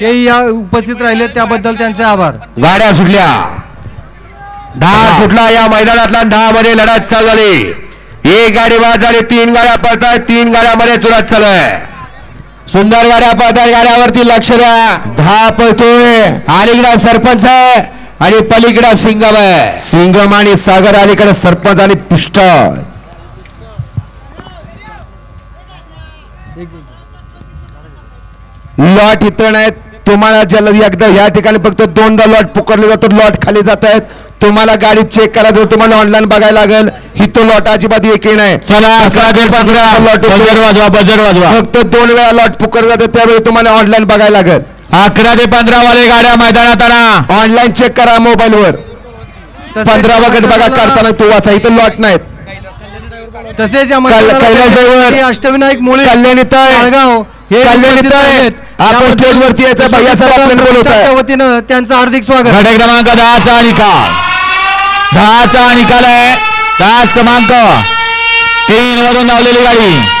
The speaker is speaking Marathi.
ते या उपस्थित राहिले त्याबद्दल त्यांचे आभार. गाड्या सुटल्या. दहा सुटला या मैदानातला दहा मध्ये लढत चालू झाली. एक गाडी बाद झाली तीन गाड्या पळताय तीन गाड्यामध्ये चुरत चालू आहे सुंदर गाड्या पळताय गाड्यावरती लक्ष द्या. दहा पळतोय. अलीकडा सरपंच आहे आणि पलीकडा सिंगम आहे. सिंगम आणि सागर अलीकडे सरपंच आणि पिस्टल लॉट इथं नाहीत. तुम्हाला जल एकदा या ठिकाणी फक्त दोनदा लॉट पुकारले जातो लॉट खाली जात आहेत तुम्हाला गाडी चेक करायचं तुम्हाला ऑनलाईन बघायला लागेल इथं लॉट अजिबात एकही नाही. लॉट वाजवा बजर वाजवा फक्त दोन वेळा लॉट पुकारले जातात त्यावेळी तुम्हाला ऑनलाईन बघायला लागेल. अकरा ते पंधरा वाले गाड्या मैदानात आणा. ऑनलाईन चेक करा मोबाईल वर. पंधरा वगैरे बघा करताना तू वाचा इथं लॉट नाहीत. तसेच या मैदानाला अष्टविनायक मुळे कल्याण इथं हे. आपण त्याबद्दल स्टेजवरती यायचं वतीनं त्यांचं हार्दिक स्वागत. गट क्रमांक दहाचा निकाल. दहाचा निकाल आहे. दहाच क्रमांक. तीन वरून धावलेली गाडी.